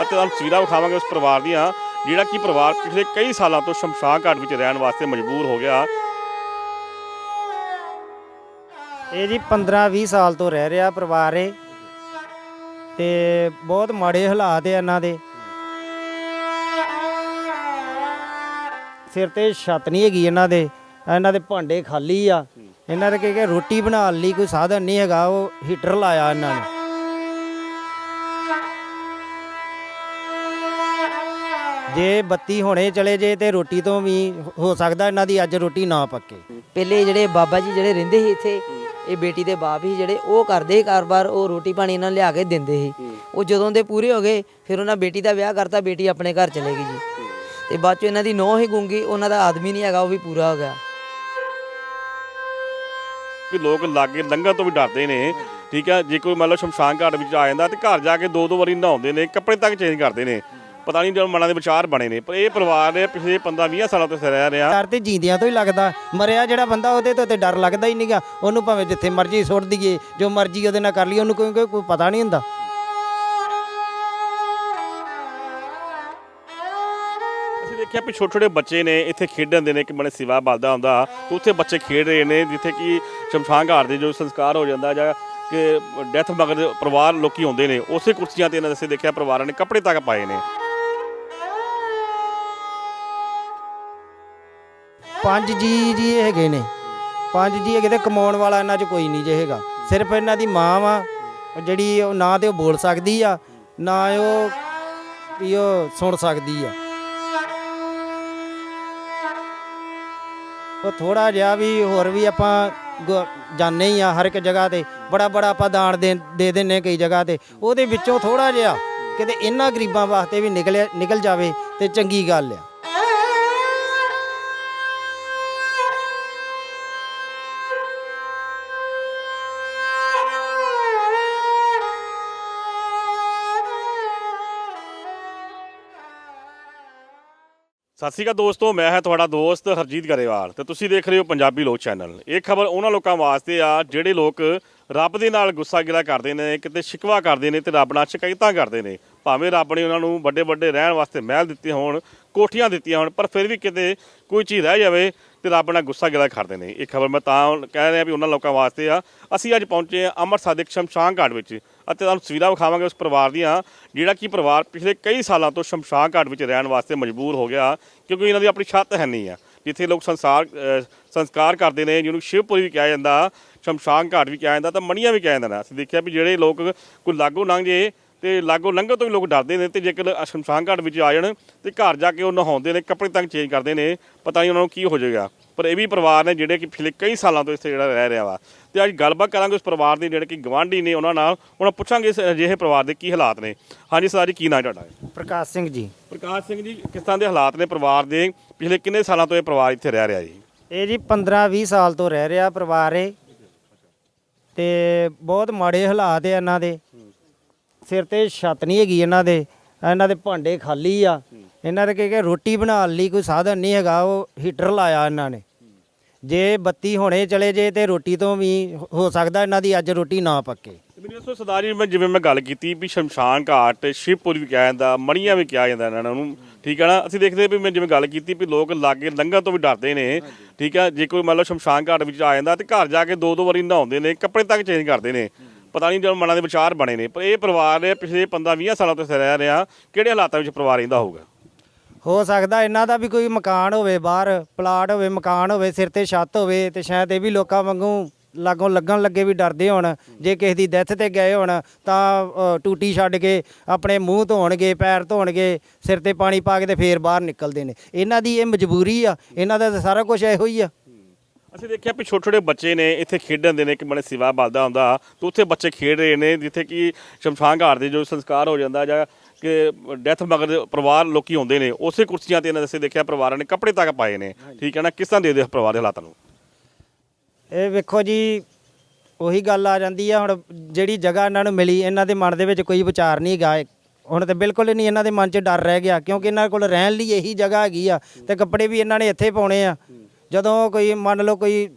ਅਤੇ ਤੁਹਾਨੂੰ ਤਸਵੀਰਾਂ ਵਿਖਾਵਾਂਗੇ ਉਸ ਪਰਿਵਾਰ ਦੀਆਂ, ਜਿਹੜਾ ਕਿ ਪਰਿਵਾਰ ਪਿਛਲੇ ਕਈ ਸਾਲਾਂ ਤੋਂ ਸ਼ਮਸ਼ਾਨ ਘਾਟ ਵਿੱਚ ਰਹਿਣ ਵਾਸਤੇ ਮਜਬੂਰ ਹੋ ਗਿਆ। ਇਹ ਜੀ 15-20 ਸਾਲ ਤੋਂ ਰਹਿ ਰਿਹਾ ਪਰਿਵਾਰ ਇਹ। ਤੇ ਬਹੁਤ ਮਾੜੇ ਹਾਲਾਤ ਆ ਇਹਨਾਂ ਦੇ। ਸਿਰ ਤੇ ਛੱਤ ਨਹੀਂ ਹੈਗੀ ਇਹਨਾਂ ਦੇ। ਇਹਨਾਂ ਦੇ ਭਾਂਡੇ ਖਾਲੀ ਆ। ਇਹਨਾਂ ਦੇ ਕਿ ਰੋਟੀ ਬਣਾਉਣ ਲਈ ਕੋਈ ਸਾਧਨ ਨਹੀਂ ਹੈਗਾ, ਉਹ ਹੀਟਰ ਲਾਇਆ ਇਹਨਾਂ ਨੇ। ਜੇ ਬੱਤੀ ਹੁਣੇ ਚਲੇ ਜੇ ਤੇ ਰੋਟੀ ਤੋਂ ਵੀ ਹੋ ਸਕਦਾ ਇਹਨਾਂ ਦੀ ਅੱਜ ਰੋਟੀ ਨਾ ਪੱਕੇ। ਪਹਿਲੇ ਜਿਹੜੇ ਬਾਬਾ ਜੀ ਜਿਹੜੇ ਰਹਿੰਦੇ ਸੀ ਇੱਥੇ ਇਹ ਬੇਟੀ ਦੇ ਬਾਪ ਹੀ ਜਿਹੜੇ ਉਹ ਕਰਦੇ ਸੀ ਕਾਰੋਬਾਰ ਉਹ ਰੋਟੀ ਪਾਣੀ ਇਹਨਾਂ ਨੂੰ ਲਿਆ ਕੇ ਦਿੰਦੇ ਸੀ। ਉਹ ਜਦੋਂ ਦੇ ਪੂਰੇ ਹੋ ਗਏ ਫਿਰ ਉਹਨਾਂ ਬੇਟੀ ਦਾ ਵਿਆਹ ਕਰਤਾ ਬੇਟੀ ਆਪਣੇ ਘਰ ਚਲੇ ਗਈ ਜੀ। ਤੇ ਬਾਅਦ ਚ ਇਹਨਾਂ ਦੀ ਨੌਂ ਹੀ ਗੁੰਗੀ ਉਹਨਾਂ ਦਾ ਆਦਮੀ ਨਹੀਂ ਹੈਗਾ ਉਹ ਵੀ ਪੂਰਾ ਹੋ ਗਿਆ। ਕਿ ਲੋਕ ਲਾਗੇ ਲੰਘਣ ਤੋਂ ਵੀ ਡਰਦੇ ਨੇ ਠੀਕ ਹੈ ਜੇ ਕੋਈ ਮੰਨ ਲਓ ਸ਼ਮਸ਼ਾਨ ਘਾਟ ਵਿੱਚ ਆ ਜਾਂਦਾ ਤੇ ਘਰ ਜਾ ਕੇ ਦੋ ਦੋ ਵਾਰੀ ਨਹਾਉਂਦੇ ਨੇ ਕੱਪੜੇ ਤੱਕ ਚੇਂਜ ਕਰਦੇ ਨੇ। ਪਤਾ ਨਹੀਂ ਜਦੋਂ ਮਨਾਂ ਦੇ ਵਿਚਾਰ ਬਣੇ ਨੇ ਪਰ ਇਹ ਪਰਿਵਾਰ ਨੇ ਪਿਛਲੇ 15 20 ਸਾਲਾਂ ਤੋਂ ਰਹਿ ਰਿਹਾ। ਡਰ ਤੇ ਜੀਂਦਿਆਂ ਤੋਂ ਹੀ ਲੱਗਦਾ ਮਰਿਆ ਜਿਹੜਾ ਬੰਦਾ ਉਹਦੇ ਤੋਂ ਤੇ ਡਰ ਲੱਗਦਾ ਹੀ ਨਹੀਂਗਾ ਉਹਨੂੰ ਭਾਵੇਂ ਜਿੱਥੇ ਮਰਜ਼ੀ ਸੁੱਟ ਦਈਏ ਜੋ ਮਰਜ਼ੀ ਉਹਦੇ ਨਾਲ ਕਰ ਲਈ ਉਹਨੂੰ ਕੋਈ ਕੋਈ ਪਤਾ ਨਹੀਂ ਹੁੰਦਾ। ਅਸੀਂ ਦੇਖਿਆ ਵੀ ਛੋਟੇ ਛੋਟੇ ਬੱਚੇ ਨੇ ਇੱਥੇ ਖੇਡਣ ਦੇ ਨੇ ਕਿ ਬੜੇ ਸਿਵਾ ਬਲਦਾ ਹੁੰਦਾ। ਉੱਥੇ ਬੱਚੇ ਖੇਡ ਰਹੇ ਨੇ ਜਿੱਥੇ ਕਿ ਸ਼ਮਸ਼ਾਨ ਘਾਟ ਦੇ ਜੋ ਸੰਸਕਾਰ ਹੋ ਜਾਂਦਾ ਜਾਂ ਕਿ ਡੈਥ ਮਗਰ ਪਰਿਵਾਰ ਲੋਕੀ ਆਉਂਦੇ ਨੇ ਉਸੇ ਕੁਰਸੀਆਂ ਤੇ ਇਹਨਾਂ ਦੇ ਦੇਖਿਆ ਪਰਿਵਾਰਾਂ ਨੇ ਕੱਪੜੇ ਤੱਕ ਪਾਏ ਨੇ। ਪੰਜ ਜੀ ਜੀ ਇਹ ਹੈਗੇ ਨੇ। ਪੰਜ ਜੀ ਹੈਗੇ ਤੇ ਕਮਾਉਣ ਵਾਲਾ ਇਹਨਾਂ 'ਚ ਕੋਈ ਨਹੀਂ ਜੇ ਹੈਗਾ। ਸਿਰਫ ਇਹਨਾਂ ਦੀ ਮਾਂ ਵਾ ਜਿਹੜੀ ਉਹ ਨਾ ਤੇ ਉਹ ਬੋਲ ਸਕਦੀ ਆ, ਨਾ ਉਹ ਵੀ ਉਹ ਸੁਣ ਸਕਦੀ ਆ। ਉਹ ਥੋੜਾ ਜਿਹਾ ਵੀ ਹੋਰ ਵੀ ਆਪਾਂ ਗ- ਜਾਂਦੇ ਹੀ ਆ ਹਰ ਇੱਕ ਜਗ੍ਹਾ ਤੇ। ਬੜਾ ਬੜਾ ਆਪਾਂ ਦਾਨ ਦੇ ਦੇ ਦਿੰਨੇ ਕਈ ਜਗ੍ਹਾ ਤੇ। ਉਹਦੇ ਵਿੱਚੋਂ ਥੋੜਾ ਜਿਹਾ ਕਿਤੇ ਇਹਨਾਂ ਗਰੀਬਾਂ ਵਾਸਤੇ ਵੀ ਨਿਕਲਿਆ ਨਿਕਲ ਜਾਵੇ ਤੇ ਚੰਗੀ ਗੱਲ ਆ। ਸਤਿ ਸ਼੍ਰੀ ਅਕਾਲ ਦੋਸਤੋ, ਮੈਂ ਹਾਂ ਤੁਹਾਡਾ ਦੋਸਤ ਹਰਜੀਤ ਗਰੇਵਾਲ ਤੇ ਤੁਸੀਂ ਦੇਖ ਰਹੇ ਹੋ ਪੰਜਾਬੀ ਲੋਕ ਚੈਨਲ। ਇਹ ਖਬਰ ਉਹਨਾਂ ਲੋਕਾਂ ਵਾਸਤੇ ਆ ਜਿਹੜੇ ਲੋਕ ਰੱਬ ਦੇ ਨਾਲ ਗੁੱਸਾ ਗਿਲਾ ਕਰਦੇ ਨੇ, ਕਿਤੇ ਸ਼ਿਕਵਾ ਕਰਦੇ ਨੇ ਤੇ ਰੱਬ ਨਾਲ ਸ਼ਿਕਾਇਤਾਂ ਕਰਦੇ ਨੇ। ਭਾਵੇਂ ਰੱਬ ਨੇ ਉਹਨਾਂ ਨੂੰ ਵੱਡੇ ਵੱਡੇ ਰਹਿਣ ਵਾਸਤੇ ਮਹਿਲ ਦਿੱਤੇ ਹੋਣ, ਕੋਠੀਆਂ ਦਿੱਤੀਆਂ ਹੋਣ, ਪਰ ਫਿਰ ਵੀ ਕਿਤੇ ਕੋਈ ਚੀਜ਼ ਰਹਿ ਜਾਵੇ ਤੇ ਰੱਬ ਨਾਲ ਗੁੱਸਾ ਗਿਲਾ ਕਰਦੇ ਨੇ। ਇਹ ਖਬਰ ਮੈਂ ਤਾਂ ਕਹਿ ਰਿਹਾ ਵੀ ਉਹਨਾਂ ਲੋਕਾਂ ਵਾਸਤੇ ਆ। ਅਸੀਂ ਅੱਜ ਪਹੁੰਚੇ ਆ ਅੰਮ੍ਰਿਤਸਰ ਦੇ ਸ਼ਮਸ਼ਾਨ ਘਾਟ ਵਿੱਚ ਅਤੇ ਤੁਹਾਨੂੰ ਤਸਵੀਰਾਂ ਵਿਖਾਵਾਂਗੇ ਉਸ ਪਰਿਵਾਰ ਦੀਆਂ। ਜਿਹੜਾ ਕਿ ਪਰਿਵਾਰ ਪਿਛਲੇ ਕਈ ਸਾਲਾਂ ਤੋਂ ਸ਼ਮਸ਼ਾਨ ਘਾਟ ਵਿੱਚ ਰਹਿਣ ਵਾਸਤੇ ਮਜਬੂਰ ਹੋ ਗਿਆ, ਕਿਉਂਕਿ ਇਹਨਾਂ ਦੀ ਆਪਣੀ ਛੱਤ ਹੈ ਨਹੀਂ ਆ। ਜਿੱਥੇ ਲੋਕ ਸੰਸਾਰ ਸੰਸਕਾਰ ਕਰਦੇ ਨੇ, ਜਿਹਨੂੰ ਸ਼ਿਵਪੁਰੀ ਵੀ ਕਿਹਾ ਜਾਂਦਾ, ਸ਼ਮਸ਼ਾਨ ਘਾਟ ਵੀ ਕਿਹਾ ਜਾਂਦਾ, ਤਾਂ ਮਣੀਆਂ ਵੀ ਕਿਹਾ ਜਾਂਦਾ ਅਸੀਂ ਦੇਖਿਆ ਵੀ ਜਿਹੜੇ ਲੋਕ ਕੋਈ ਲਾਗੋ ਲੰਘ ਜੇ ਤੇ ਲਾਗੋ ਲੰਘਣ ਤੋਂ ਵੀ ਲੋਕ ਡਰਦੇ ਨੇ ਤੇ ਜੇਕਰ ਸ਼ਮਸ਼ਾਨ ਘਾਟ ਵਿੱਚ ਆ ਜਾਣ ਤੇ ਘਰ ਜਾ ਕੇ ਉਹ ਨਹਾਉਂਦੇ ਨੇ ਕੱਪੜੇ ਤੱਕ ਚੇਂਜ ਕਰਦੇ ਨੇ ਪਤਾ ਨਹੀਂ ਉਹਨਾਂ ਨੂੰ ਕੀ ਹੋ ਜਾਏਗਾ। ਪਰ ਇਹ ਵੀ ਪਰਿਵਾਰ ਨੇ ਜਿਹੜੇ ਕਿ ਪਿਛਲੇ ਕਈ ਸਾਲਾਂ ਤੋਂ ਇੱਥੇ ਜਿਹੜਾ ਰਹਿ ਰਿਹਾ ਵਾ। ਤੇ ਅੱਜ ਗੱਲਬਾਤ ਕਰਾਂਗੇ ਉਸ ਪਰਿਵਾਰ ਦੇ ਜਿਹੜੇ ਕਿ ਗਵਾਂਢੀ ਨੇ ਉਹਨਾਂ ਨਾਲ। ਉਹਨਾਂ ਪੁੱਛਾਂਗੇ ਇਸ ਅਜਿਹੇ ਪਰਿਵਾਰ ਦੇ ਕੀ ਹਾਲਾਤ ਨੇ। ਹਾਂਜੀ ਸਰਦਾਰ ਜੀ ਕੀ ਨਾਂ ਤੁਹਾਡਾ? ਪ੍ਰਕਾਸ਼ ਸਿੰਘ ਜੀ। ਪ੍ਰਕਾਸ਼ ਸਿੰਘ ਜੀ ਕਿਸ ਤਰ੍ਹਾਂ ਦੇ ਹਾਲਾਤ ਨੇ ਪਰਿਵਾਰ ਦੇ? ਪਿਛਲੇ ਕਿੰਨੇ ਸਾਲਾਂ ਤੋਂ ਇਹ ਪਰਿਵਾਰ ਇੱਥੇ ਰਹਿ ਰਿਹਾ ਜੀ? ਇਹ ਜੀ 15-20 ਸਾਲ ਤੋਂ ਰਹਿ ਰਿਹਾ ਪਰਿਵਾਰ ਇਹ। ਤੇ ਬਹੁਤ ਮਾੜੇ ਹਾਲਾਤ ਆ ਇਹਨਾਂ ਦੇ। ਸਿਰ ਤੇ ਛੱਤ ਨਹੀਂ ਹੈਗੀ ਇਹਨਾਂ ਦੇ ਇਹਨਾਂ ਦੇ ਭਾਂਡੇ ਖਾਲੀ ਆ। ਇਹਨਾਂ ਦੇ ਕਿ ਰੋਟੀ ਬਣਾਉਣ ਲਈ ਕੋਈ ਸਾਧਨ ਨਹੀਂ ਹੈਗਾ, ਉਹ ਹੀਟਰ ਲਾਇਆ ਇਹਨਾਂ ਨੇ। ਜੇ ਬੱਤੀ ਹੁਣੇ ਚਲੇ ਜੇ ਤੇ ਰੋਟੀ ਤੋਂ ਵੀ ਹੋ ਸਕਦਾ ਇਹਨਾਂ ਦੀ ਅੱਜ ਰੋਟੀ ਨਾ ਪੱਕੇ। ਮੈਨੂੰ ਦੱਸੋ ਸਰਦਾਰ ਜੀ ਮੈਂ ਜਿਵੇਂ ਮੈਂ ਗੱਲ ਕੀਤੀ ਵੀ ਸ਼ਮਸ਼ਾਨ ਘਾਟ, ਸ਼ਿਵਪੁਰ ਵੀ ਕਿਹਾ ਜਾਂਦਾ, ਮਣੀਆਂ ਵੀ ਕਿਹਾ ਜਾਂਦਾ ਇਹਨਾਂ ਨੂੰ ਠੀਕ ਹੈ ਨਾ? ਅਸੀਂ ਦੇਖਦੇ ਵੀ ਮੈਂ ਜਿਵੇਂ ਗੱਲ ਕੀਤੀ ਵੀ ਲੋਕ ਲਾਗੇ, ਲੰਘਣ ਤੋਂ ਵੀ ਡਰਦੇ ਨੇ, ਠੀਕ ਹੈ ਜੇ ਕੋਈ ਮੰਨ ਲਓ ਸ਼ਮਸ਼ਾਨ ਘਾਟ ਵਿੱਚ ਆ ਜਾਂਦਾ ਤੇ ਘਰ ਜਾ ਕੇ ਦੋ ਦੋ ਵਾਰੀ ਨਹਾਉਂਦੇ ਨੇ, ਕੱਪੜੇ ਤੱਕ ਚੇਂਜ ਕਰਦੇ ਨੇ। ਪਤਾ ਨਹੀਂ ਜਦੋਂ ਮਨਾਂ ਦੇ ਵਿਚਾਰ ਬਣੇ ਨੇ, ਪਰ ਇਹ ਪਰਿਵਾਰ ਨੇ ਪਿਛਲੇ 15 20 ਸਾਲਾਂ ਤੋਂ ਇੱਥੇ ਰਹਿ ਰਿਹਾ, ਕਿਹੜੇ ਹਾਲਾਤਾਂ ਵਿੱਚ ਪਰਿਵਾਰ ਰਹਿੰਦਾ ਹੋਊਗਾ? ਹੋ ਸਕਦਾ ਇਹਨਾਂ ਦਾ ਵੀ ਕੋਈ ਮਕਾਨ ਹੋਵੇ ਬਾਹਰ, ਪਲਾਟ ਹੋਵੇ, ਮਕਾਨ ਹੋਵੇ, ਸਿਰ ਤੇ ਛੱਤ ਹੋਵੇ ਤੇ ਸ਼ਾਇਦ ਇਹ ਵੀ ਲੋਕਾਂ ਵਾਂਗੂ ਲਾਗੋਂ ਲੱਗਣ ਲੱਗੇ ਵੀ ਡਰਦੇ ਹੋਣ। ਜੇ ਕਿਸੇ ਦੀ ਡੈਥ ਤੇ ਗਏ ਹੋਣ ਤਾਂ ਟੂਟੀ ਛੱਡ ਕੇ ਆਪਣੇ ਮੂੰਹ ਧੋਣਗੇ, ਪੈਰ ਧੋਣਗੇ, ਸਿਰ ਤੇ ਪਾਣੀ ਪਾ ਕੇ ਤੇ ਫੇਰ ਬਾਹਰ ਨਿਕਲਦੇ ਨੇ। ਇਹਨਾਂ ਦੀ ਇਹ ਮਜਬੂਰੀ ਆ, ਇਹਨਾਂ ਦਾ ਤਾਂ ਸਾਰਾ ਕੁਝ ਇਹੋ ਹੀ ਆ। ਅਸੀਂ ਦੇਖਿਆ ਵੀ ਛੋਟੇ ਛੋਟੇ ਬੱਚੇ ਨੇ ਇੱਥੇ ਖੇਡਣ ਦੇ ਨੇ ਕਿ ਬੜੇ ਸਿਵਾ ਬਲਦਾ ਹੁੰਦਾ ਤੇ ਉੱਥੇ ਬੱਚੇ ਖੇਡ ਰਹੇ ਨੇ ਜਿੱਥੇ ਕਿ ਸ਼ਮਸ਼ਾਨ ਘਾਟ ਦੇ ਜੋ ਸੰਸਕਾਰ ਹੋ ਜਾਂਦਾ ਜਾਂ ਕਿ ਡੈਥ ਮਗਰ ਪਰਿਵਾਰ ਲੋਕੀ ਆਉਂਦੇ ਨੇ ਉਸੇ ਕੁਰਸੀਆਂ ਤੇ ਇਹਨਾਂ ਦੇ ਅਸੀਂ ਦੇਖਿਆ ਪਰਿਵਾਰਾਂ ਨੇ ਕੱਪੜੇ ਤੱਕ ਪਾਏ ਨੇ। ਠੀਕ ਹੈ ਨਾ? ਕਿਸ ਤਰ੍ਹਾਂ ਦੇ ਦੇ ਪਰਿਵਾਰ ਦੇ ਹਾਲਾਤਾਂ ਨੂੰ? ਇਹ ਵੇਖੋ ਜੀ ਉਹੀ ਗੱਲ ਆ ਜਾਂਦੀ ਆ ਹੁਣ ਜਿਹੜੀ ਜਗ੍ਹਾ ਇਹਨਾਂ ਨੂੰ ਮਿਲੀ ਇਹਨਾਂ ਦੇ ਮਨ ਦੇ ਵਿੱਚ ਕੋਈ ਵਿਚਾਰ ਨਹੀਂ ਹੈਗਾ। ਹੁਣ ਤੇ ਬਿਲਕੁਲ ਨਹੀਂ ਇਹਨਾਂ ਦੇ ਮਨ 'ਚ ਡਰ ਰਹਿ ਗਿਆ ਕਿਉਂਕਿ ਇਹਨਾਂ ਕੋਲ ਰਹਿਣ ਲਈ ਇਹੀ ਜਗ੍ਹਾ ਹੈਗੀ ਆ ਤੇ ਕੱਪੜੇ ਵੀ ਇਹਨਾਂ ਨੇ ਇੱਥੇ ਪਾਉਣੇ ਆ। ਜਦੋਂ ਕੋਈ ਮੰਨ ਲਓ ਕੋਈ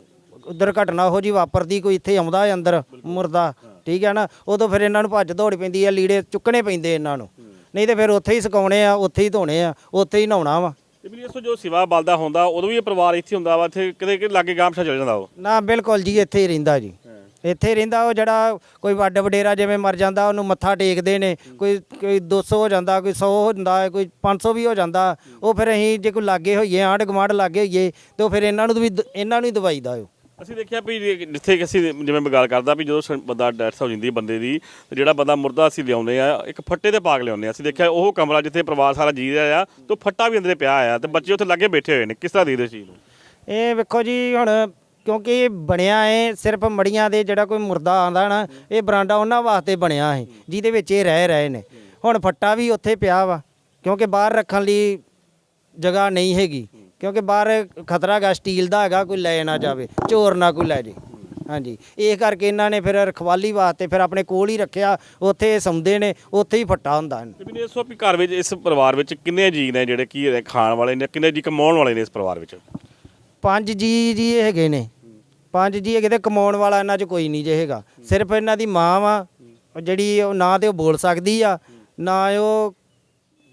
ਦੁਰਘਟਨਾ ਉਹੋ ਜੀ ਵਾਪਰਦੀ ਕੋਈ ਇੱਥੇ ਆਉਂਦਾ ਹੈ ਅੰਦਰ ਮੁਰਦਾ ਠੀਕ ਹੈ ਨਾ ਉਦੋਂ ਫਿਰ ਇਹਨਾਂ ਨੂੰ ਭੱਜ ਦੌੜ ਪੈਂਦੀ ਆ ਲੀੜੇ ਚੁੱਕਣੇ ਪੈਂਦੇ ਇਹਨਾਂ ਨੂੰ। ਨਹੀਂ ਤੇ ਫਿਰ ਉੱਥੇ ਹੀ ਸੁਕਾਉਣੇ ਆ ਉੱਥੇ ਹੀ ਧੋਣੇ ਆ ਉੱਥੇ ਹੀ ਨਹਾਉਣਾ ਵਾ। ਤੇ ਵੀ ਇਸ ਜੋ ਸਿਵਾ ਬਲਦਾ ਹੁੰਦਾ ਉਦੋਂ ਵੀ ਇਹ ਪਰਿਵਾਰ ਇੱਥੇ ਹੁੰਦਾ ਵਾ ਇੱਥੇ ਕਿਤੇ ਕਿ ਲਾਗੇ ਗਾਮਸ਼ਾ ਚਲ ਜਾਂਦਾ ਉਹ? ਨਾ ਬਿਲਕੁਲ ਜੀ ਇੱਥੇ ਹੀ ਰਹਿੰਦਾ ਜੀ। ਇੱਥੇ ਰਹਿੰਦਾ ਉਹ ਜਿਹੜਾ ਕੋਈ ਵੱਡ ਵਡੇਰਾ ਜਿਵੇਂ ਮਰ ਜਾਂਦਾ ਉਹਨੂੰ ਮੱਥਾ ਟੇਕਦੇ ਨੇ ਕੋਈ ਕੋਈ 200 ਹੋ ਜਾਂਦਾ ਕੋਈ 100 ਹੋ ਜਾਂਦਾ ਕੋਈ 500 ਵੀ ਹੋ ਜਾਂਦਾ ਉਹ ਫਿਰ ਅਸੀਂ ਜੇ ਕੋਈ ਲਾਗੇ ਹੋਈਏ ਆਂਢ ਗੁਆਂਢ ਲਾਗੇ ਹੋਈਏ ਤੇ ਉਹ ਫਿਰ ਇਹਨਾਂ ਨੂੰ ਵੀ ਦ- ਇਹਨਾਂ ਨੂੰ ਹੀ ਦਵਾਈਦਾ ਉਹ। ਅਸੀਂ ਦੇਖਿਆ ਵੀ ਜਿੱਥੇ ਕਿ ਅਸੀਂ ਜਿਵੇਂ ਮੈਂ ਗੱਲ ਕਰਦਾ ਵੀ ਜਦੋਂ ਬੰਦਾ ਡੈਥ ਹੋ ਜਾਂਦੀ ਹੈ ਬੰਦੇ ਦੀ ਤੇ ਜਿਹੜਾ ਬੰਦਾ ਮੁਰਦਾ ਅਸੀਂ ਲਿਆਉਂਦੇ ਆ ਇੱਕ ਫੱਟੇ ਤੇ ਪਾ ਕੇ ਲਿਆਉਂਦੇ ਆ। ਅਸੀਂ ਦੇਖਿਆ ਉਹ ਕਮਰਾ ਜਿੱਥੇ ਪਰਿਵਾਰ ਸਾਰਾ ਜੀ ਰਿਹਾ ਆ ਤੇ ਫੱਟਾ ਵੀ ਅੰਦਰੇ ਪਿਆ ਆ ਤੇ ਬੱਚੇ ਉੱਥੇ ਲੱਗੇ ਬੈਠੇ ਹੋਏ ਨੇ ਕਿਸ ਤਰ੍ਹਾਂ ਦੇਖਦੇ ਚੀਜ਼ ਨੂੰ? ਇਹ ਵੇਖੋ ਜੀ ਹੁਣ ਕਿਉਂਕਿ ਇਹ ਬਣਿਆ ਹੈ ਸਿਰਫ ਮੜੀਆਂ ਦੇ ਜਿਹੜਾ ਕੋਈ ਮੁਰਦਾ ਆਂਦਾ ਨਾ, ਇਹ ਬਰਾਂਡਾ ਉਹਨਾਂ ਵਾਸਤੇ ਬਣਿਆ ਹੈ ਜਿਹਦੇ ਵਿੱਚ ਇਹ ਰਹਿ ਰਹੇ ਨੇ। ਹੁਣ ਫੱਟਾ ਵੀ ਉੱਥੇ ਪਿਆ ਵਾ, ਕਿਉਂਕਿ ਬਾਹਰ ਰੱਖਣ ਲਈ ਜਗ੍ਹਾ ਨਹੀਂ ਹੈਗੀ, ਕਿਉਂਕਿ ਬਾਹਰ ਖਤਰਾ ਹੈਗਾ, ਸਟੀਲ ਦਾ ਹੈਗਾ, ਕੋਈ ਲੈ ਨਾ ਜਾਵੇ, ਚੋਰ ਨਾ ਕੋਈ ਲੈ ਜੇ। ਹਾਂਜੀ, ਇਹ ਕਰਕੇ ਇਹਨਾਂ ਨੇ ਫਿਰ ਰਖਵਾਲੀ ਵਾਸਤੇ ਫਿਰ ਆਪਣੇ ਕੋਲ ਹੀ ਰੱਖਿਆ, ਉੱਥੇ ਸੌਂਦੇ ਨੇ, ਉੱਥੇ ਹੀ ਫੱਟਾ ਹੁੰਦਾ ਹੈ। ਤੇ ਵੀ ਘਰ ਵਿੱਚ, ਇਸ ਪਰਿਵਾਰ ਵਿੱਚ ਕਿੰਨੇ ਜੀ ਨੇ ਜਿਹੜੇ ਕੀ ਖਾਣ ਵਾਲੇ ਨੇ, ਕਿੰਨੇ ਜੀ ਕਮਾਉਣ ਵਾਲੇ ਨੇ ਇਸ ਪਰਿਵਾਰ ਵਿੱਚ? ਪੰਜ ਜੀ ਜੀ ਇਹ ਹੈਗੇ ਨੇ। ਪੰਜ ਜੀ ਹੈਗੇ ਤੇ ਕਮਾਉਣ ਵਾਲਾ ਇਹਨਾਂ 'ਚ ਕੋਈ ਨਹੀਂ ਜੇ ਹੈਗਾ। ਸਿਰਫ ਇਹਨਾਂ ਦੀ ਮਾਂ ਵਾ ਜਿਹੜੀ ਉਹ ਨਾ ਤੇ ਉਹ ਬੋਲ ਸਕਦੀ ਆ, ਨਾ ਉਹ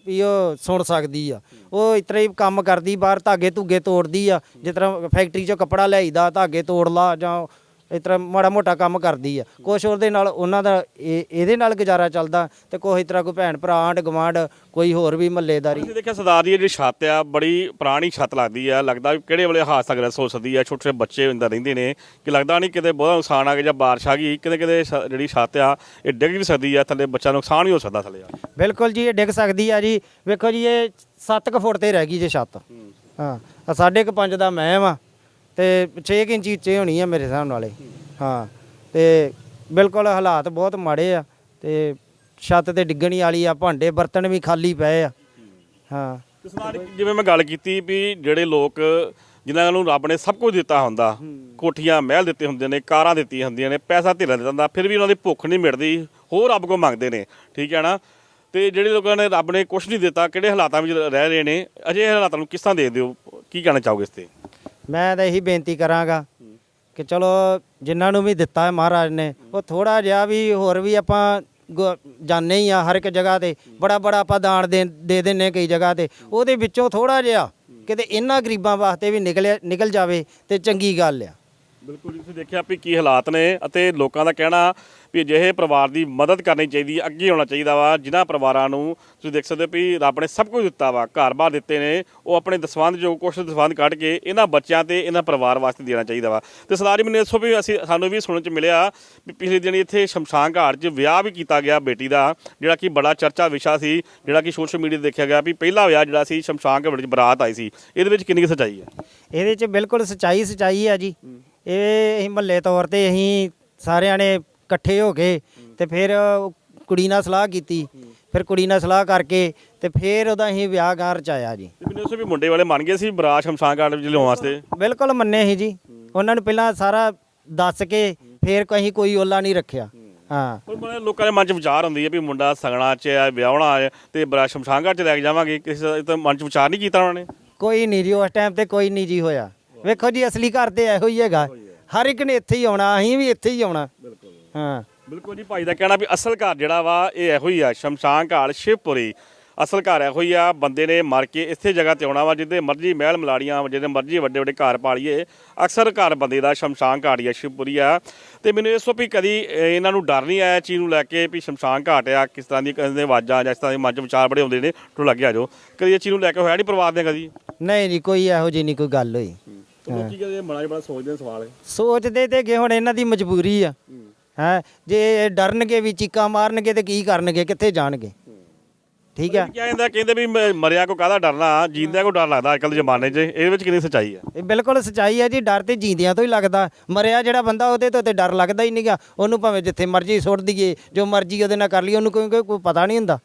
ਵੀ ਉਹ ਸੁਣ ਸਕਦੀ ਆ। ਉਹ ਇਸ ਤਰ੍ਹਾਂ ਹੀ ਕੰਮ ਕਰਦੀ, ਬਾਹਰ ਧਾਗੇ ਧੁੱਗੇ ਤੋੜਦੀ ਆ। ਜਿਸ ਤਰ੍ਹਾਂ ਫੈਕਟਰੀ 'ਚੋਂ ਕੱਪੜਾ ਲਿਆਈਦਾ, ਧਾਗੇ ਤੋੜ ਲਾ ਜਾਂ ਇਸ ਤਰ੍ਹਾਂ ਮਾੜਾ ਮੋਟਾ ਕੰਮ ਕਰਦੀ ਆ। ਕੁਛ ਉਹਦੇ ਨਾਲ ਉਹਨਾਂ ਦਾ ਇਹ- ਇਹਦੇ ਨਾਲ ਗੁਜ਼ਾਰਾ ਚੱਲਦਾ ਤੇ ਕੋਈ ਇਸ ਤਰ੍ਹਾਂ ਕੋਈ ਭੈਣ ਭਰਾ ਆਂਢ ਗੁਆਂਢ ਕੋਈ ਹੋਰ ਵੀ ਮਹੱਲੇਦਾਰੀ ਅਸੀਂ ਦੇਖਿਆ ਸਰਦਾਰ ਦੀ ਇਹ ਜਿਹੜੀ ਛੱਤ ਆ ਬੜੀ ਪੁਰਾਣੀ ਛੱਤ ਲੱਗਦੀ ਆ। ਲੱਗਦਾ ਵੀ ਕਿਹੜੇ ਵੇਲੇ ਹਾਦਸਾ ਗ੍ਰਸਤ ਹੋ ਸਕਦੀ ਆ ਛੋਟੇ ਛੋਟੇ ਬੱਚੇ ਅੰਦਰ ਰਹਿੰਦੇ ਨੇ। ਕਿ ਲੱਗਦਾ ਨਹੀਂ ਕਿਤੇ ਬਹੁਤ ਨੁਕਸਾਨ ਆ ਗਿਆ ਜਾਂ ਬਾਰਿਸ਼ ਆ ਗਈ ਕਿਤੇ ਕਿਤੇ ਛ- ਜਿਹੜੀ ਛੱਤ ਆ ਇਹ ਡਿੱਗ ਵੀ ਸਕਦੀ ਆ ਥੱਲੇ ਬੱਚਾ ਨੁਕਸਾਨ ਵੀ ਹੋ ਸਕਦਾ ਥੱਲੇ ਆ। ਬਿਲਕੁਲ ਜੀ ਇਹ ਡਿੱਗ ਸਕਦੀ ਆ ਜੀ। ਵੇਖੋ ਜੀ ਇਹ 7 ਫੁੱਟ ਤੇ ਰਹਿ ਗਈ ਜੇ ਛੱਤ। ਹਾਂ। ਆ ਸਾਢੇ ਕੁ ਪੰਜ ਦਾ ਮੈਂ ਵਾਂ ਤੇ 6 ਇੰਚੀ ਉੱਚੇ ਹੋਣੀ ਆ ਮੇਰੇ ਹਿਸਾਬ ਨਾਲੇ ਹਾਂ, ਤੇ ਬਿਲਕੁਲ ਹਾਲਾਤ ਬਹੁਤ ਮਾੜੇ ਆ ਤੇ ਛੱਤ ਤੇ ਡਿੱਗਣੀ ਵਾਲੀ ਆ, ਭਾਂਡੇ ਬਰਤਨ ਵੀ ਖਾਲੀ ਪਏ ਆ। ਹਾਂ। ਤੇ ਜਿਵੇਂ ਮੈਂ ਗੱਲ ਕੀਤੀ ਵੀ ਜਿਹੜੇ ਲੋਕ, ਜਿਨ੍ਹਾਂ ਨੂੰ ਰੱਬ ਨੇ ਸਭ ਕੁਝ ਦਿੱਤਾ ਹੁੰਦਾ, ਕੋਠੀਆਂ, ਮਹਿਲ ਦਿੱਤੇ ਹੁੰਦੇ ਨੇ, ਕਾਰਾਂ ਦਿੱਤੀਆਂ ਹੁੰਦੀਆਂ ਨੇ, ਪੈਸਾ ਧੇਲਾ ਦਿੱਤਾ ਹੁੰਦਾ, ਫਿਰ ਵੀ ਉਹਨਾਂ ਦੀ ਭੁੱਖ ਨਹੀਂ ਮਿਟਦੀ, ਹੋਰ ਰੱਬ ਕੋਲ ਮੰਗਦੇ ਨੇ, ਠੀਕ ਹੈ ਨਾ? ਤੇ ਜਿਹੜੇ ਲੋਕਾਂ ਨੇ ਰੱਬ ਨੇ ਕੁਝ ਨਹੀਂ ਦਿੱਤਾ, ਕਿਹੜੇ ਹਾਲਾਤਾਂ ਵਿੱਚ ਰਹਿ ਰਹੇ ਨੇ? ਅਜੇ ਹਾਲਾਤਾਂ ਨੂੰ ਕਿਸ ਤਰ੍ਹਾਂ ਦੇਖਦੇ ਹੋ? ਕੀ ਕਹਿਣਾ ਚਾਹੋਗੇ ਇਸ ਤੇ? ਮੈਂ ਤਾਂ ਇਹੀ ਬੇਨਤੀ ਕਰਾਂਗਾ ਕਿ ਚਲੋ ਜਿਨ੍ਹਾਂ ਨੂੰ ਵੀ ਦਿੱਤਾ ਹੈ ਮਹਾਰਾਜ ਨੇ, ਉਹ ਥੋੜਾ ਜਿਹਾ ਵੀ ਹੋਰ ਵੀ ਆਪਾਂ ਗ- ਜਾਂਦੇ ਹੀ ਆ ਹਰ ਇੱਕ ਜਗ੍ਹਾ ਤੇ। ਬੜਾ ਬੜਾ ਆਪਾਂ ਦਾਨ ਦੇ ਦੇ ਦਿੰਨੇ ਕਈ ਜਗ੍ਹਾ ਤੇ। ਉਹਦੇ ਵਿੱਚੋਂ ਥੋੜਾ ਜਿਹਾ ਕਿਤੇ ਇਹਨਾਂ ਗਰੀਬਾਂ ਵਾਸਤੇ ਵੀ ਨਿਕਲਿਆ, ਨਿਕਲ ਜਾਵੇ ਤੇ ਚੰਗੀ ਗੱਲ ਆ। ਬਿਲਕੁਲ ਜੀ, ਤੁਸੀਂ ਦੇਖਿਆ ਵੀ ਕੀ ਹਾਲਾਤ ਨੇ ਅਤੇ ਲੋਕਾਂ ਦਾ ਕਹਿਣਾ ਵੀ ਅਜਿਹੇ ਪਰਿਵਾਰ ਦੀ ਮਦਦ ਕਰਨੀ ਚਾਹੀਦੀ ਅੱਗੇ ਆਉਣਾ ਚਾਹੀਦਾ ਵਾ ਜਿਨ੍ਹਾਂ ਪਰਿਵਾਰਾਂ ਨੂੰ ਤੁਸੀਂ ਦੇਖ ਸਕਦੇ ਹੋ ਵੀ ਰੱਬ ਨੇ ਸਭ ਕੁਝ ਦਿੱਤਾ ਵਾ ਘਰ-ਬਾਰ ਦਿੱਤੇ ਨੇ ਉਹ ਆਪਣੇ ਦਸਵੰਧ ਜੋ ਕੁਛ ਦਸਵੰਧ ਕੱਢ ਕੇ ਇਹਨਾਂ ਬੱਚਿਆਂ ਤੇ ਇਹਨਾਂ ਪਰਿਵਾਰ ਵਾਸਤੇ ਦੇਣਾ ਚਾਹੀਦਾ ਵਾ। ਤੇ ਸਰਦਾਰ ਜੀ ਮੈਨੂੰ ਦੱਸੋ ਵੀ ਅਸੀਂ ਸਾਨੂੰ ਵੀ ਸੁਣਨ ਚ ਮਿਲਿਆ ਵੀ ਪਿਛਲੇ ਦਿਨ ਇੱਥੇ ਸ਼ਮਸ਼ਾਨ ਘਾਟ 'ਚ ਵਿਆਹ ਵੀ ਕੀਤਾ ਗਿਆ ਬੇਟੀ ਦਾ ਜਿਹੜਾ ਕਿ ਬੜਾ ਚਰਚਾ ਵਿਸ਼ਾ ਸੀ ਜਿਹੜਾ ਕਿ ਸੋਸ਼ਲ ਮੀਡੀਆ ਤੇ ਦੇਖਿਆ ਗਿਆ ਵੀ ਪਹਿਲਾ ਵਿਆਹ ਜਿਹੜਾ ਸੀ ਸ਼ਮਸ਼ਾਨ ਘਾਟ 'ਚ ਬਰਾਤ ਆਈ ਸੀ। ਇਹਦੇ ਵਿੱਚ ਕਿੰਨੀ ਕੁ ਸੱਚਾਈ ਹੈ? ਇਹਦੇ 'ਚ ਬਿਲਕੁਲ ਸਚਾਈ ਸਚਾਈ ਹੈ ਜੀ। ਇਹ ਅਸੀਂ ਮਹੱਲੇ ਤੌਰ ਤੇ ਅਸੀਂ ਸਾਰਿਆਂ ਨੇ ਇਕੱਠੇ ਹੋ ਕੇ ਤੇ ਫਿਰ ਕੁੜੀ ਨਾਲ ਸਲਾਹ ਕੀਤੀ। ਫਿਰ ਕੁੜੀ ਨਾਲ ਸਲਾਹ ਕਰਕੇ ਤੇ ਫਿਰ ਉਹਦਾ ਅਸੀਂ ਵਿਆਹ ਗਾਂ ਰਚਾਇਆ ਜੀ। ਮੈਨੂੰ ਵੀ ਮੁੰਡੇ ਵਾਲੇ ਮੰਨ ਗਏ ਸੀ ਬਰਾਤ ਸ਼ਮਸ਼ਾਨ ਘਾਟ ਵਿੱਚ ਲਿਆਉਣ ਵਾਸਤੇ? ਬਿਲਕੁਲ ਮੰਨੇ ਸੀ ਜੀ। ਉਹਨਾਂ ਨੂੰ ਪਹਿਲਾਂ ਸਾਰਾ ਦੱਸ ਕੇ ਫਿਰ ਕਹੀਂ ਕੋਈ ਓਲਾ ਨਹੀਂ ਰੱਖਿਆ। ਹਾਂ। ਪਰ ਮਨ ਲੋਕਾਂ ਦੇ ਮਨ 'ਚ ਵਿਚਾਰ ਹੁੰਦੀ ਹੈ ਵੀ ਮੁੰਡਾ ਸਗਣਾ 'ਚ ਹੈ ਵਿਆਹਣਾ ਹੈ ਤੇ ਘਾਟ 'ਚ ਲੈ ਕੇ ਜਾਵਾਂਗੇ। ਕਿਸੇ ਦਾ ਤਾਂ ਮਨ 'ਚ ਵਿਚਾਰ ਨਹੀਂ ਕੀਤਾ ਉਹਨਾਂ ਨੇ? ਕੋਈ ਨਹੀਂ ਜੀ ਉਸ ਟਾਈਮ ਤੇ ਕੋਈ ਨਹੀਂ ਜੀ ਹੋਇਆ। ਵੇਖੋ ਜੀ ਅਸਲੀ ਘਰ ਤੇ ਇਹੋ ਹੀ ਹੈਗਾ। ਹਰ ਇੱਕ ਨੇ ਇੱਥੇ ਹੀ ਆਉਣਾ ਅਸੀਂ ਵੀ ਇੱਥੇ ਹੀ ਆਉਣਾ। ਬਿਲਕੁਲ। ਹਾਂ। ਬਿਲਕੁਲ ਜੀ ਭਾਈ ਦਾ ਕਹਿਣਾ ਵੀ ਅਸਲ ਘਰ ਜਿਹੜਾ ਵਾ ਇਹ ਇਹੋ ਹੀ ਆ ਸ਼ਮਸ਼ਾਨ ਘਾਟ ਸ਼ਿਵਪੁਰੀ। ਅਸਲ ਘਰ ਇਹੋ ਹੀ ਆ ਬੰਦੇ ਨੇ ਮਰ ਕੇ ਇੱਥੇ ਜਗ੍ਹਾ ਤੇ ਆਉਣਾ ਵਾ ਜਿੱਦੇ ਮਰਜ਼ੀ ਮਹਿਲ ਮਲਾੜੀਆਂ ਜਿਹਦੇ ਮਰਜ਼ੀ ਵੱਡੇ ਵੱਡੇ ਘਰ ਪਾਲੀਏ ਅਕਸਰ ਘਰ ਬੰਦੇ ਦਾ ਸ਼ਮਸ਼ਾਨ ਘਾਟ ਆ ਸ਼ਿਵਪੁਰੀ ਆ। ਤੇ ਮੈਨੂੰ ਇਸ ਤੋਂ ਵੀ ਕਦੀ ਇਹਨਾਂ ਨੂੰ ਡਰ ਨਹੀਂ ਆਇਆ ਚੀਜ਼ ਨੂੰ ਲੈ ਕੇ ਵੀ ਸ਼ਮਸ਼ਾਨ ਘਾਟ ਆ ਕਿਸ ਤਰ੍ਹਾਂ ਦੀ ਕਹਿੰਦੇ ਆਵਾਜ਼ਾਂ ਜਾਂ ਇਸ ਤਰ੍ਹਾਂ ਦੇ ਮਨ 'ਚ ਵਿਚਾਰ ਬੜੇ ਹੁੰਦੇ ਨੇ ਤੋਂ ਲੱਗੇ ਜਾਓ ਕਦੀ ਇਹ ਚੀਜ਼ ਨੂੰ ਲੈ ਕੇ ਹੋਇਆ ਨਹੀਂ ਪਰਿਵਾਰ ਦੇ ਕਦੀ? ਨਹੀਂ ਜੀ ਕੋਈ ਇਹੋ ਜਿਹੀ ਨਹੀਂ ਕੋਈ ਗੱਲ ਹੋਈ। ਲੋਕੀ ਕਹਿੰਦੇ 'ਚ ਬੜਾ ਸੋਚਦੇ ਨੇ ਸਵਾਲ ਸੋਚਦੇ ਤੇ ਕਿ ਹੁਣ ਇਹਨਾਂ ਦੀ ਮਜਬੂਰੀ ਆ। ਹੈ। ਜੇ ਇਹ ਡਰਨਗੇ ਵੀ ਚੀਕਾਂ ਮਾਰਨਗੇ ਤੇ ਕੀ ਕਰਨਗੇ ਕਿੱਥੇ ਜਾਣਗੇ? ਠੀਕ ਆ? ਕਿਹਾ ਜਾਂਦਾ ਕਹਿੰਦੇ ਵੀ ਮ- ਮਰਿਆ ਕੋ ਕਾਹਦਾ ਡਰਨਾ ਜਿੰਦਿਆਂ ਕੋ ਡਰ ਲੱਗਦਾ ਅੱਜਕੱਲ ਦੇ ਜ਼ਮਾਨੇ 'ਚ ਇਹਦੇ ਵਿੱਚ ਕਿੰਨੀ ਸੱਚਾਈ ਆ? ਇਹ ਬਿਲਕੁਲ ਸਚਾਈ ਹੈ ਜੀ ਡਰ ਤੇ ਜੀਂਦਿਆਂ ਤੋਂ ਹੀ ਲੱਗਦਾ। ਮਰਿਆ ਜਿਹੜਾ ਬੰਦਾ ਉਹਦੇ ਤੋਂ ਤੇ ਡਰ ਲੱਗਦਾ ਹੀ ਨਹੀਂਗਾ। ਉਹਨੂੰ ਭਾਵੇਂ ਜਿੱਥੇ ਮਰਜ਼ੀ ਸੁੱਟ ਦਈਏ ਜੋ ਮਰਜ਼ੀ ਉਹਦੇ ਨਾਲ ਕਰ ਲਈ ਉਹਨੂੰ ਕੋਈ ਕੋਈ ਪਤਾ ਨਹੀਂ ਹੁੰਦਾ।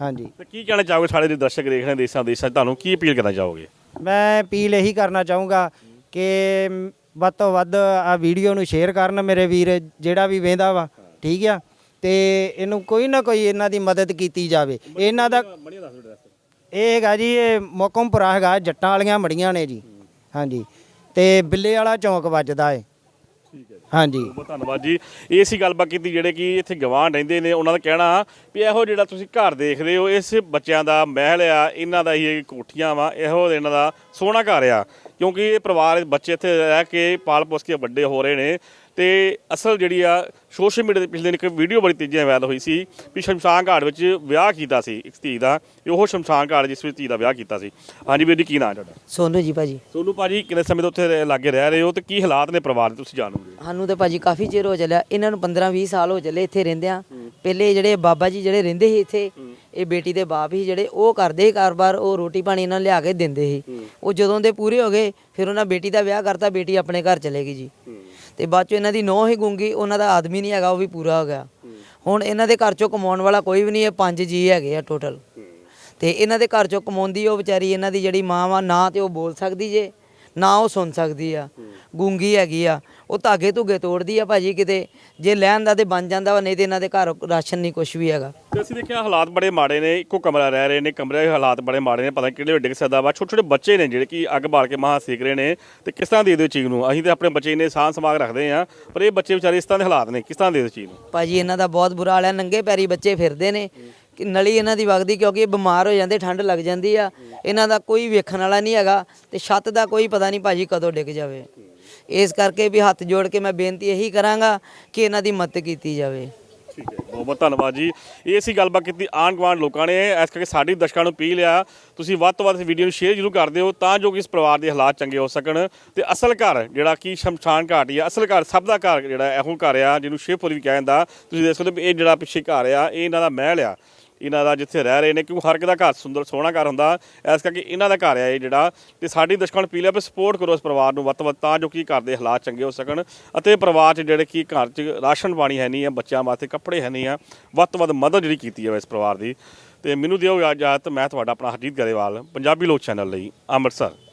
ਹਾਂਜੀ। ਤੇ ਕੀ ਕਹਿਣਾ ਚਾਹੋਗੇ ਸਾਡੇ ਜਿਹੜੇ ਦਰਸ਼ਕ ਦੇਖ ਰਹੇ ਨੇ ਦੇਸ਼ਾਂ ਦੇਸ਼ਾਂ 'ਚ? ਤੁਹਾਨੂੰ ਕੀ ਅਪੀਲ ਕਰਨਾ ਚਾਹੋਗੇ? ਮੈਂ ਅਪੀਲ ਇਹੀ ਕਰਨਾ ਚਾਹੂੰਗਾ ਕਿ ਵੱਧ ਤੋਂ ਵੱਧ ਆ ਵੀਡੀਓ ਨੂੰ ਸ਼ੇਅਰ ਕਰਨ ਮੇਰੇ ਵੀਰ ਜਿਹੜਾ ਵੀ ਵੇਂਦਾ ਵਾ ਠੀਕ ਆ? ਤੇ ਇਹਨੂੰ ਕੋਈ ਨਾ ਕੋਈ ਇਹਨਾਂ ਦੀ ਮਦਦ ਕੀਤੀ ਜਾਵੇ। ਇਹਨਾਂ ਦਾ ਇਹ ਹੈਗਾ ਜੀ ਇਹ ਮੋਕਮਪੁਰਾ ਹੈਗਾ ਜੱਟਾਂ ਵਾਲੀਆਂ ਮੜੀਆਂ ਨੇ ਜੀ। ਹਾਂਜੀ। ਤੇ ਬਿੱਲੇ ਵਾਲਾ ਚੌਂਕ ਵੱਜਦਾ ਏ। ਹਾਂਜੀ। ਬਹੁਤ ਧੰਨਵਾਦ ਜੀ। ਇਹ ਸੀ ਗੱਲਬਾਤ ਕੀਤੀ ਜਿਹੜੇ ਕਿ ਇੱਥੇ ਗਵਾਂਢ ਰਹਿੰਦੇ ਨੇ ਉਹਨਾਂ ਦਾ ਕਹਿਣਾ ਵੀ ਇਹੋ ਜਿਹੜਾ ਤੁਸੀਂ ਘਰ ਦੇਖ ਰਹੇ ਹੋ ਇਸ ਬੱਚਿਆਂ ਦਾ ਮਹਿਲ ਆ ਇਹਨਾਂ ਦਾ ਹੀ ਇਹ ਕੋਠੀਆਂ ਵਾ ਇਹੋ ਇਹਨਾਂ ਦਾ ਸੋਹਣਾ ਘਰ ਆ। ਕਿਉਂਕਿ ਇਹ ਪਰਿਵਾਰ ਬੱਚੇ ਇੱਥੇ ਰਹਿ ਕੇ ਪਾਲ ਪੋਸ ਕੇ ਵੱਡੇ ਹੋ ਰਹੇ ਨੇ ਤੇ ਅਸਲ ਜਿਹੜੀ ਆ ਸੋਸ਼ਲ ਮੀਡੀਆ ਤੇ ਪਿਛਲੇ ਦਿਨ ਇੱਕ ਵੀਡੀਓ ਬੜੀ ਤੇਜ਼ੀ ਨਾਲ ਵਾਇਰਲ ਹੋਈ ਸੀ ਵੀ ਸ਼ਮਸ਼ਾਨ ਘਾਟ ਵਿੱਚ ਵਿਆਹ ਕੀਤਾ ਸੀ ਇੱਕ ਧੀ ਦਾ ਇਹ ਉਹ ਸ਼ਮਸ਼ਾਨ ਘਾਟ ਜਿਸ ਵਿੱਚ ਧੀ ਦਾ ਵਿਆਹ ਕੀਤਾ ਸੀ। ਹਾਂਜੀ ਵੀਰ ਜੀ ਕੀ ਨਾਂ ਤੁਹਾਡਾ? ਸੋਨੂ ਜੀ ਭਾਜੀ। ਸੋਨੂ ਭਾਜੀ ਕਿੰਨੇ ਸਮੇਂ ਤੋਂ ਉੱਥੇ ਲਾਗੇ ਰਹਿ ਰਹੇ ਹੋ ਤੇ ਕੀ ਹਾਲਾਤ ਨੇ ਪਰਿਵਾਰ ਦੇ ਤੁਸੀਂ ਜਾਣੋਗੇ ਸਾਨੂੰ ਤੇ ਭਾਜੀ ਕਾਫੀ ਚਿਰ ਹੋ ਚੱਲਿਆ। ਇਹਨਾਂ ਨੂੰ 15 20 ਸਾਲ ਹੋ ਚੱਲੇ ਇੱਥੇ ਰਹਿੰਦਿਆਂ। ਪਹਿਲੇ ਜਿਹੜੇ ਬਾਬਾ ਜੀ ਜਿਹੜੇ ਰਹਿੰਦੇ ਸੀ ਇੱਥੇ ਇਹ ਬੇਟੀ ਦੇ ਬਾਪ ਹੀ ਜਿਹੜੇ ਉਹ ਕਰਦੇ ਸੀ ਕਾਰੋਬਾਰ ਉਹ ਰੋਟੀ ਪਾਣੀ ਇਹਨਾਂ ਨੂੰ ਲਿਆ ਕੇ ਦਿੰਦੇ ਸੀ। ਉਹ ਜਦੋਂ ਦੇ ਪੂਰੇ ਹੋ ਗਏ ਫਿਰ ਉਹਨਾਂ ਬੇਟੀ ਦਾ ਵਿਆਹ ਕਰਤਾ ਬੇਟੀ ਆਪਣੇ ਘਰ ਚਲੇ ਗਈ ਜੀ। ਤੇ ਬਾਅਦ ਚੋਂ ਇਹਨਾਂ ਦੀ ਨੌਂ ਹੀ ਗੁੰਗੀ ਉਹਨਾਂ ਦਾ ਆਦਮੀ ਨਹੀਂ ਹੈਗਾ ਉਹ ਵੀ ਪੂਰਾ ਹੋ ਗਿਆ। ਹੁਣ ਇਹਨਾਂ ਦੇ ਘਰ ਚੋਂ ਕਮਾਉਣ ਵਾਲਾ ਕੋਈ ਵੀ ਨਹੀਂ ਇਹ ਪੰਜ ਜੀ ਹੈਗੇ ਆ ਟੋਟਲ ਤੇ ਇਹਨਾਂ ਦੇ ਘਰ ਚੋਂ ਕਮਾਉਂਦੀ ਉਹ ਵਿਚਾਰੀ ਇਹਨਾਂ ਦੀ ਜਿਹੜੀ ਮਾਂ ਵਾ ਨਾ ਤੇ ਉਹ ਬੋਲ ਸਕਦੀ ਜੇ। ਨਾ ਉਹ ਸੁਣ ਸਕਦੀ ਆ। ਗੂੰਗੀ ਹੈਗੀ ਆ। ਉਹ ਧਾਗੇ ਧੁਗੇ ਤੋੜਦੀ ਆ ਭਾਜੀ ਕਿਤੇ। ਜੇ ਲੈਣ ਦਾ ਤੇ ਬਣ ਜਾਂਦਾ ਵਾ ਨਹੀਂ ਤੇ ਇਹਨਾਂ ਦੇ ਘਰ ਰਾਸ਼ਨ ਨਹੀਂ ਕੁਝ ਵੀ ਹੈਗਾ। ਤੇ ਅਸੀਂ ਦੇਖਿਆ ਹਾਲਾਤ ਬੜੇ ਮਾੜੇ ਨੇ। ਇੱਕੋ ਕਮਰਾ ਰਹਿ ਰਹੇ ਨੇ। ਕਮਰੇ ਦੇ ਹਾਲਾਤ ਬੜੇ ਮਾੜੇ ਨੇ। ਪਤਾ ਨਹੀਂ ਕਿਹੜੇ ਡਿੱਗ ਸਕਦਾ ਵਾ। ਛੋਟੇ ਛੋਟੇ ਬੱਚੇ ਨੇ ਜਿਹੜੇ ਕਿ ਅੱਗ ਬਾਲ ਕੇ ਮਹਾ ਸੇਕ ਰਹੇ ਨੇ। ਤੇ ਕਿਸ ਤਰ੍ਹਾਂ ਦੇ ਦਿਓ ਚੀਜ਼ ਨੂੰ? ਅਸੀਂ ਤੇ ਆਪਣੇ ਬੱਚੇ ਨੇ ਸਾਂਭ ਸੰਭਾਲ ਰੱਖਦੇ ਆ ਪਰ ਇਹ ਬੱਚੇ ਵਿਚਾਰੇ ਇਸ ਤਰ੍ਹਾਂ ਦੇ ਹਾਲਾਤ ਨੇ। ਕਿਸ ਤਰ੍ਹਾਂ ਦੇ ਦਿਓ ਚੀਜ਼ ਨੂੰ? ਭਾਜੀ ਇਹਨਾਂ ਦਾ ਬਹੁਤ ਬੁਰਾ ਹਾਲ ਹੈ। ਨੰਗੇ ਪੈਰੀ ਬੱਚੇ ਫਿਰਦੇ ਨੇ। ਕਿ ਨਲੀ ਇਹਨਾਂ ਦੀ ਵਗਦੀ ਕਿਉਂਕਿ ਇਹ ਬਿਮਾਰ ਹੋ ਜਾਂਦੇ, ਠੰਡ ਲੱਗ ਜਾਂਦੀ ਆ। ਇਹਨਾਂ ਦਾ ਕੋਈ ਵੇਖਣ ਵਾਲਾ ਨਹੀਂ ਹੈਗਾ ਤੇ ਛੱਤ ਦਾ ਕੋਈ ਪਤਾ ਨਹੀਂ ਭਾਜੀ ਕਦੋਂ ਡਿੱਗ ਜਾਵੇ। ਇਸ ਕਰਕੇ ਵੀ ਹੱਥ ਜੋੜ ਕੇ ਮੈਂ ਬੇਨਤੀ ਇਹੀ ਕਰਾਂਗਾ ਕਿ ਇਹਨਾਂ ਦੀ ਮਦਦ ਕੀਤੀ ਜਾਵੇ। ਠੀਕ ਹੈ ਬਹੁਤ ਬਹੁਤ ਧੰਨਵਾਦ ਜੀ। ਇਹ ਸੀ ਗੱਲਬਾਤ ਕੀਤੀ ਆਣ ਗੁਆਂਢ ਲੋਕਾਂ ਨੇ, ਇਸ ਕਰਕੇ ਸਾਡੀ ਦਰਸ਼ਕਾਂ ਨੂੰ ਅਪੀਲ ਆ, ਤੁਸੀਂ ਵੱਧ ਤੋਂ ਵੱਧ ਇਸ ਵੀਡੀਓ ਨੂੰ ਸ਼ੇਅਰ ਜ਼ਰੂਰ ਕਰ ਦਿਓ ਤਾਂ ਜੋ ਕਿ ਇਸ ਪਰਿਵਾਰ ਦੇ ਹਾਲਾਤ ਚੰਗੇ ਹੋ ਸਕਣ। ਤੇ ਅਸਲ ਘਰ ਜਿਹੜਾ ਕਿ ਸ਼ਮਸ਼ਾਨ ਘਾਟ ਹੀ ਆ, ਅਸਲ ਘਰ ਸਭ ਦਾ ਘਰ ਜਿਹੜਾ ਇਹੋ ਘਰ ਆ, ਜਿਹਨੂੰ ਸ਼ੇਪੁਰ ਵੀ ਕਿਹਾ ਜਾਂਦਾ। ਤੁਸੀਂ ਦੇਖ ਸਕਦੇ ਵੀ ਇਹ ਜਿਹੜਾ ਪਿੱਛੇ ਘਰ ਆ, ਇਹ ਇਹਨਾਂ ਦਾ ਮਹਿਲ ਆ। ਇਹਨਾਂ ਦਾ ਜਿੱਥੇ ਰਹਿ ਰਹੇ ਨੇ ਕਿਉਂਕਿ ਹਰ ਇੱਕ ਦਾ ਘਰ ਸੁੰਦਰ ਸੋਹਣਾ ਘਰ ਹੁੰਦਾ। ਇਸ ਕਰਕੇ ਇਹਨਾਂ ਦਾ ਘਰ ਹੈ ਇਹ ਜਿਹੜਾ, ਤੇ ਸਾਡੀ ਦਰਸ਼ਕਾਂ ਨੂੰ ਅਪੀਲ ਹੈ ਵੀ ਸਪੋਰਟ ਕਰੋ ਇਸ ਪਰਿਵਾਰ ਨੂੰ ਵੱਧ ਤੋਂ ਵੱਧ, ਤਾਂ ਜੋ ਕਿ ਘਰ ਦੇ ਹਾਲਾਤ ਚੰਗੇ ਹੋ ਸਕਣ। ਅਤੇ ਪਰਿਵਾਰ 'ਚ ਜਿਹੜੇ ਕਿ ਘਰ 'ਚ ਰਾਸ਼ਨ ਪਾਣੀ ਹੈ ਨਹੀਂ ਆ, ਬੱਚਿਆਂ ਵਾਸਤੇ ਕੱਪੜੇ ਹੈ ਨਹੀਂ ਆ, ਵੱਧ ਤੋਂ ਵੱਧ ਮਦਦ ਜਿਹੜੀ ਕੀਤੀ ਹੈ ਇਸ ਪਰਿਵਾਰ ਦੀ। ਤੇ ਮੈਨੂੰ ਦਿਓ ਇਜਾਜ਼ਤ, ਮੈਂ ਤੁਹਾਡਾ ਆਪਣਾ ਹਰਜੀਤ ਗਰੇਵਾਲ, ਪੰਜਾਬੀ ਲੋਕ ਚੈਨਲ ਲਈ, ਅੰਮ੍ਰਿਤਸਰ।